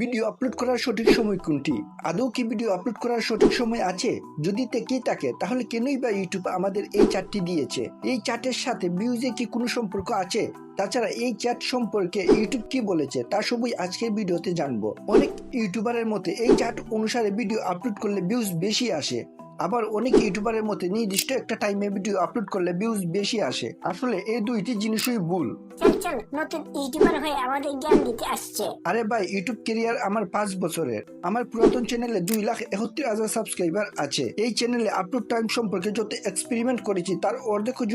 Video upload করার সঠিক সময় কোনটি? আদৌ কি ভিডিও আপলোড করার সঠিক সময় আছে? যদি থেকে থাকে, তাহলে কেনই বা ইউটিউব আমাদের এই চার্টটি দিয়েছে? এই চার্টের সাথে ভিউজে কি কোনো সম্পর্ক আছে? তাছাড়া এই চ্যাট সম্পর্কে ইউটিউব কি বলেছে, তা সবই আজকের ভিডিওতে জানব। অনেক ইউটিউবারের মতে এই চ্যাট অনুসারে ভিডিও আপলোড করলে ভিউজ বেশি আসে। আবার অনেক ইউটিউবারের মতে নির্দিষ্ট একটা টাইমে ভিডিও আপলোড করলে ভিউজ বেশি আসে। আসলে এই দুইটি জিনিসই ভুল। চল নতুন ইউটিউবার হয়ে আমাদের জ্ঞান দিতে আসছে। আরে ভাই ইউটিউব আমার পাঁচ বছরের। আমার পুরাতন চ্যানেলে দুই লাখ একত্রিশ হাজার সাবস্ক্রাইবার আছে। এই চ্যানেলে আপলোড টাইম সম্পর্কে যত এক্সপেরিমেন্ট করেছি, তার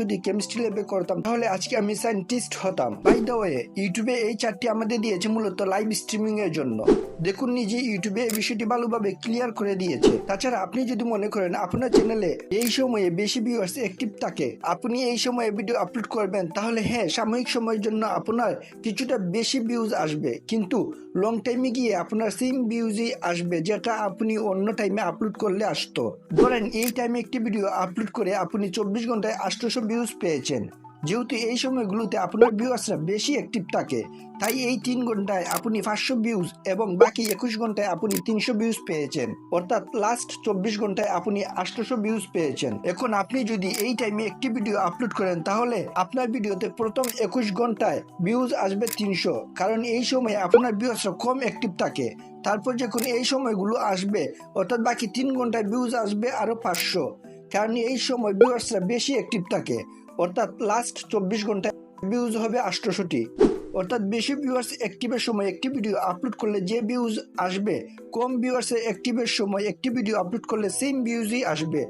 যদি কেমিস্ট্রি ল্যাবে করতাম, তাহলে আজকে আমি সায়েন্টিস্ট হতাম। বাই দ্য ওয়ে ইউটিউবে এই চারটি আমাদের দিয়েছে মূলত লাইভ স্ট্রিমিং এর জন্য। দেখুন নিজে ইউটিউবে এই বিষয়টি ভালোভাবে ক্লিয়ার করে দিয়েছে। তাছাড়া আপনি যদি মনে করেন আপনার চ্যানেলে এই সময়ে বেশি ভিউয়ার্স অ্যাক্টিভ থাকে, আপনি এই সময়ে ভিডিও আপলোড করবেন, তাহলে হ্যাঁ সাময়িক সময়ের জন্য আপনার কিছুটা বেশি ভিউজ আসবে। কিন্তু লং টাইমে গিয়ে আপনার সেম ভিউজই আসবে, যেটা আপনি অন্য টাইমে আপলোড করলে আসতো। ধরেন এই টাইমে একটি ভিডিও আপলোড করে আপনি চব্বিশ ঘন্টায় আটশোশো ভিউজ পেয়েছেন। যেহেতু এই সময়গুলোতে আপনার ভিউয়ার্সরা বেশি অ্যাক্টিভ থাকে, তাই এই তিন ঘন্টায় আপনি পাঁচশো ভিউজ এবং বাকি একুশ ঘন্টায় আপনি তিনশো ভিউজ পেয়েছেন। অর্থাৎ লাস্ট চব্বিশ ঘন্টায় আপনি আটশোশো ভিউজ পেয়েছেন। এখন আপনি যদি এই টাইমে একটি ভিডিও আপলোড করেন, তাহলে আপনার ভিডিওতে প্রথম একুশ ঘন্টায় ভিউজ আসবে তিনশো। কারণ এই সময় আপনার ভিউয়ার্সরা কম অ্যাক্টিভ থাকে। তারপর যখন এই সময়গুলো আসবে, অর্থাৎ বাকি তিন ঘন্টায় ভিউজ আসবে আরও পাঁচশো। কারণ এই সময় ভিউয়ার্সরা বেশি অ্যাক্টিভ থাকে। অর্থাৎ লাস্ট চব্বিশ ঘন্টায় ভিউজ হবে আটশোশোটি অর্থাৎ বেশি ভিউয়ার্স অ্যাক্টিভের সময় একটি ভিডিও আপলোড করলে যে ভিউজ আসবে, কম ভিউয়ার্সের অ্যাক্টিভের সময় একটি ভিডিও আপলোড করলে সেম ভিউজই আসবে।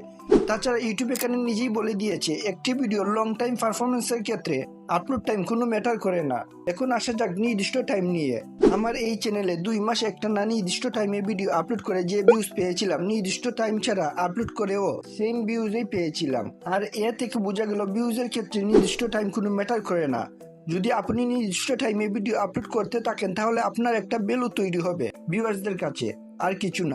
তাছাড়া ইউটিউব এখানে নিজেই বলে দিয়েছে, একটি ভিডিও লং টাইম পারফরমেন্সের ক্ষেত্রে আপলোড টাইম কোনো ম্যাটার করে না। এখন আসা যাক নির্দিষ্ট টাইম নিয়ে। আমার এই চ্যানেলে দুই মাস একটা না নির্দিষ্ট টাইমে ভিডিও আপলোড করে যে ভিউজ পেয়েছিলাম, নির্দিষ্ট টাইম ছাড়া আপলোড করেও সেম ভিউজই পেয়েছিলাম। আর এ থেকে বোঝা গেল ভিউজের ক্ষেত্রে নির্দিষ্ট টাইম কোনো ম্যাটার করে না। যদি আপনি নির্দিষ্ট টাইমে ভিডিও আপলোড করতে থাকেন, তাহলে আপনার একটা বেলু তৈরি হবে ভিউয়ার্সদের কাছে। আর কিছু না।